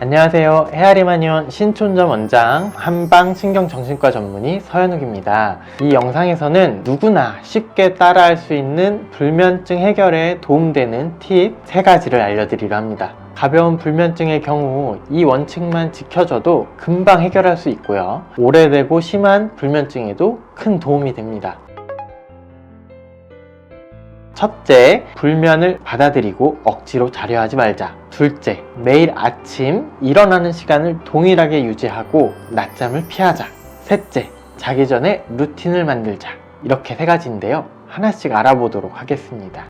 안녕하세요. 헤아리마니온 신촌점 원장 한방신경정신과 전문의 서현욱입니다. 이 영상에서는 누구나 쉽게 따라할 수 있는 불면증 해결에 도움되는 팁 세가지를 알려드리려 합니다. 가벼운 불면증의 경우 이 원칙만 지켜줘도 금방 해결할 수 있고요. 오래되고 심한 불면증에도 큰 도움이 됩니다. 첫째, 불면을 받아들이고 억지로 자려 하지 말자. 둘째, 매일 아침 일어나는 시간을 동일하게 유지하고 낮잠을 피하자. 셋째, 자기 전에 루틴을 만들자. 이렇게 세 가지인데요. 하나씩 알아보도록 하겠습니다.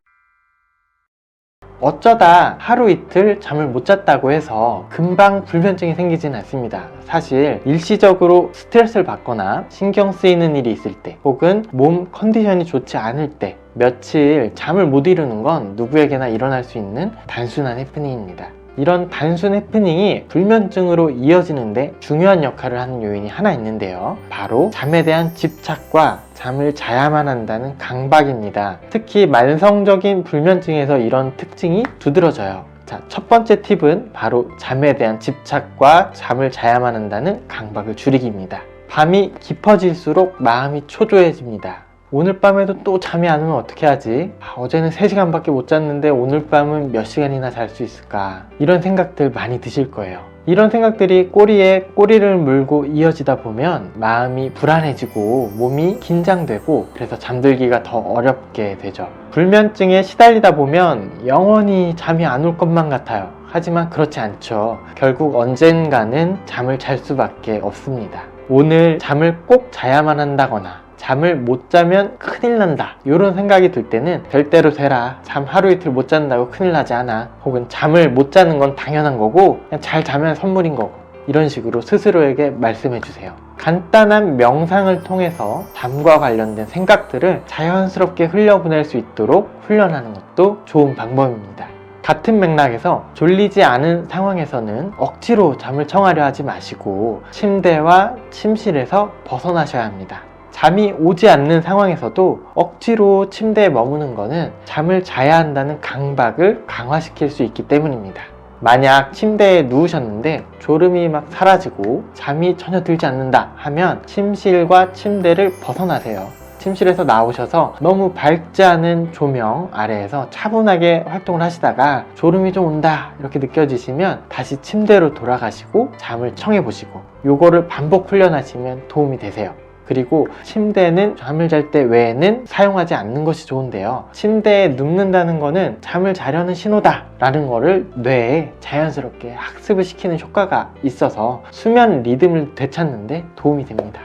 어쩌다 하루 이틀 잠을 못 잤다고 해서 금방 불면증이 생기진 않습니다. 사실 일시적으로 스트레스를 받거나 신경 쓰이는 일이 있을 때 혹은 몸 컨디션이 좋지 않을 때 며칠 잠을 못 이루는 건 누구에게나 일어날 수 있는 단순한 해프닝입니다. 이런 단순 해프닝이 불면증으로 이어지는데 중요한 역할을 하는 요인이 하나 있는데요. 바로 잠에 대한 집착과 잠을 자야만 한다는 강박입니다. 특히 만성적인 불면증에서 이런 특징이 두드러져요. 자, 첫 번째 팁은 바로 잠에 대한 집착과 잠을 자야만 한다는 강박을 줄이기입니다. 밤이 깊어질수록 마음이 초조해집니다. 오늘 밤에도 또 잠이 안 오면 어떻게 하지? 아, 어제는 3시간밖에 못 잤는데 오늘 밤은 몇 시간이나 잘 수 있을까? 이런 생각들 많이 드실 거예요. 이런 생각들이 꼬리에 꼬리를 물고 이어지다 보면 마음이 불안해지고 몸이 긴장되고 그래서 잠들기가 더 어렵게 되죠. 불면증에 시달리다 보면 영원히 잠이 안 올 것만 같아요. 하지만 그렇지 않죠. 결국 언젠가는 잠을 잘 수밖에 없습니다. 오늘 잠을 꼭 자야만 한다거나 잠을 못 자면 큰일 난다. 이런 생각이 들 때는 될 대로 되라. 잠 하루 이틀 못 잔다고 큰일 나지 않아. 혹은 잠을 못 자는 건 당연한 거고 그냥 잘 자면 선물인 거고. 이런 식으로 스스로에게 말씀해 주세요. 간단한 명상을 통해서 잠과 관련된 생각들을 자연스럽게 흘려보낼 수 있도록 훈련하는 것도 좋은 방법입니다. 같은 맥락에서 졸리지 않은 상황에서는 억지로 잠을 청하려 하지 마시고 침대와 침실에서 벗어나셔야 합니다. 잠이 오지 않는 상황에서도 억지로 침대에 머무는 것은 잠을 자야 한다는 강박을 강화시킬 수 있기 때문입니다. 만약 침대에 누우셨는데 졸음이 막 사라지고 잠이 전혀 들지 않는다 하면 침실과 침대를 벗어나세요. 침실에서 나오셔서 너무 밝지 않은 조명 아래에서 차분하게 활동을 하시다가 졸음이 좀 온다 이렇게 느껴지시면 다시 침대로 돌아가시고 잠을 청해 보시고 요거를 반복 훈련하시면 도움이 되세요. 그리고 침대는 잠을 잘 때 외에는 사용하지 않는 것이 좋은데요. 침대에 눕는다는 거는 잠을 자려는 신호다 라는 거를 뇌에 자연스럽게 학습을 시키는 효과가 있어서 수면 리듬을 되찾는데 도움이 됩니다.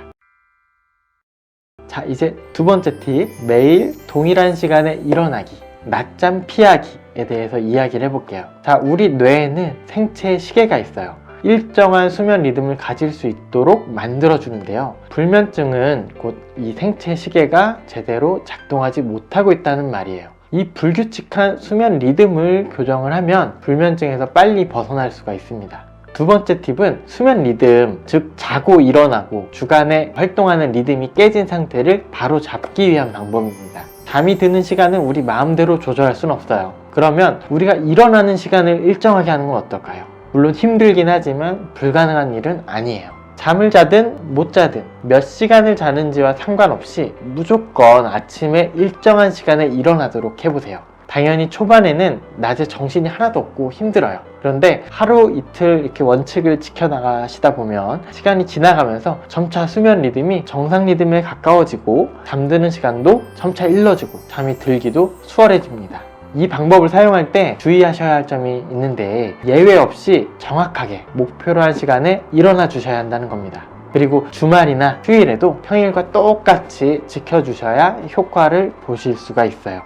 자, 이제 두 번째 팁. 매일 동일한 시간에 일어나기. 낮잠 피하기에 대해서 이야기를 해볼게요. 자, 우리 뇌에는 생체 시계가 있어요. 일정한 수면 리듬을 가질 수 있도록 만들어주는데요. 불면증은 곧 이 생체 시계가 제대로 작동하지 못하고 있다는 말이에요. 이 불규칙한 수면 리듬을 교정을 하면 불면증에서 빨리 벗어날 수가 있습니다. 두 번째 팁은 수면 리듬, 즉 자고 일어나고 주간에 활동하는 리듬이 깨진 상태를 바로 잡기 위한 방법입니다. 잠이 드는 시간은 우리 마음대로 조절할 수는 없어요. 그러면 우리가 일어나는 시간을 일정하게 하는 건 어떨까요? 물론 힘들긴 하지만 불가능한 일은 아니에요. 잠을 자든 못 자든 몇 시간을 자는지와 상관없이 무조건 아침에 일정한 시간에 일어나도록 해보세요. 당연히 초반에는 낮에 정신이 하나도 없고 힘들어요. 그런데 하루 이틀 이렇게 원칙을 지켜나가시다 보면 시간이 지나가면서 점차 수면 리듬이 정상 리듬에 가까워지고 잠드는 시간도 점차 일러지고 잠이 들기도 수월해집니다. 이 방법을 사용할 때 주의하셔야 할 점이 있는데 예외 없이 정확하게 목표로 한 시간에 일어나 주셔야 한다는 겁니다. 그리고 주말이나 휴일에도 평일과 똑같이 지켜주셔야 효과를 보실 수가 있어요.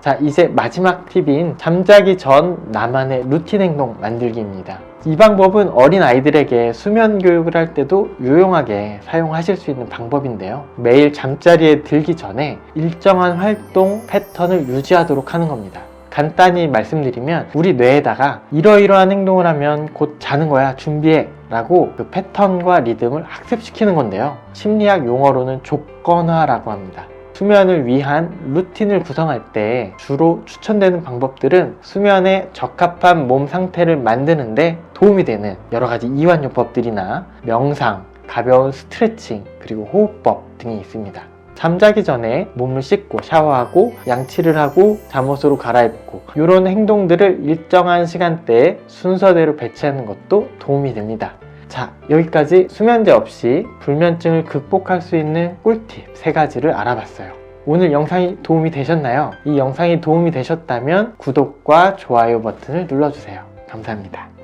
자, 이제 마지막 팁인 잠자기 전 나만의 루틴 행동 만들기입니다. 이 방법은 어린 아이들에게 수면 교육을 할 때도 유용하게 사용하실 수 있는 방법인데요. 매일 잠자리에 들기 전에 일정한 활동 패턴을 유지하도록 하는 겁니다. 간단히 말씀드리면 우리 뇌에다가 이러이러한 행동을 하면 곧 자는 거야 준비해 라고 그 패턴과 리듬을 학습시키는 건데요 심리학 용어로는 조건화라고 합니다 수면을 위한 루틴을 구성할 때 주로 추천되는 방법들은 수면에 적합한 몸 상태를 만드는데 도움이 되는 여러 가지 이완요법들이나 명상, 가벼운 스트레칭, 그리고 호흡법 등이 있습니다. 잠자기 전에 몸을 씻고 샤워하고 양치를 하고 잠옷으로 갈아입고 이런 행동들을 일정한 시간대에 순서대로 배치하는 것도 도움이 됩니다. 자, 여기까지 수면제 없이 불면증을 극복할 수 있는 꿀팁 세 가지를 알아봤어요. 오늘 영상이 도움이 되셨나요? 이 영상이 도움이 되셨다면 구독과 좋아요 버튼을 눌러주세요. 감사합니다.